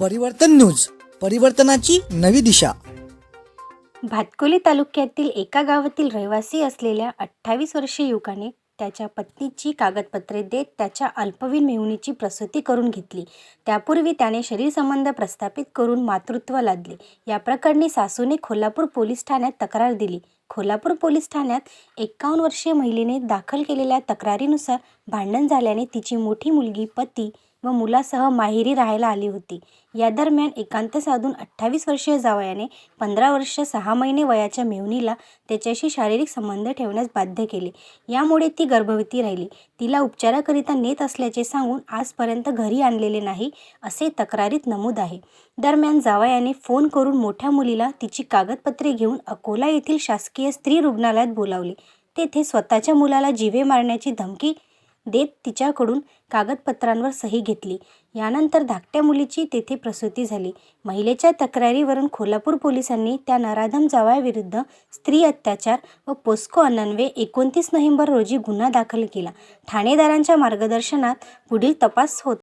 परिवर्तन न्यूज परिवर्तनाची नवी दिशा. भातकोली तालुक्यातील एका गावातील रहिवासी असलेल्या अठ्ठावीस वर्षीय युवकाने त्याच्या पत्नीची कागदपत्रे देत त्याच्या अल्पवयीन मेहुणीची प्रसूती करून घेतली. त्यापूर्वी त्याने शरीरसंबंध प्रस्थापित करून मातृत्व लादले. या प्रकरणी सासूने कोल्हापूर पोलीस ठाण्यात तक्रार दिली. कोल्हापूर पोलीस ठाण्यात एकावन्न वर्षीय महिलेने दाखल केलेल्या तक्रारीनुसार भांडण झाल्याने तिची मोठी मुलगी पती व मुलासह माहेरी राहायला आली होती. या दरम्यान एकांत साधून अठ्ठावीस वर्षीय जावयाने पंधरा वर्ष सहा महिने वयाच्या मेहुनीला त्याच्याशी शारीरिक संबंध ठेवण्यास बाध्य केले. यामुळे ती गर्भवती राहिली. तिला उपचाराकरिता नेत असल्याचे सांगून आजपर्यंत घरी आणलेले नाही असे तक्रारीत नमूद आहे. दरम्यान जावयाने फोन करून मोठ्या मुलीला तिची कागदपत्रे घेऊन अकोला येथील शासकीय स्त्री रुग्णालयात बोलावले. तेथे स्वतःच्या मुलाला जिवे मारण्याची धमकी देत तिच्याकडून कागदपत्रांवर सही घेतली. यानंतर धाकट्या मुलीची तेथे प्रसूती झाली. महिलेच्या तक्रारीवरून कोल्हापूर पोलिसांनी त्या नराधम जावयाविरुद्ध स्त्री अत्याचार व पोस्को अन्वये एकोणतीस नोव्हेंबर रोजी गुन्हा दाखल केला. ठाणेदारांच्या मार्गदर्शनात पुढील तपास होत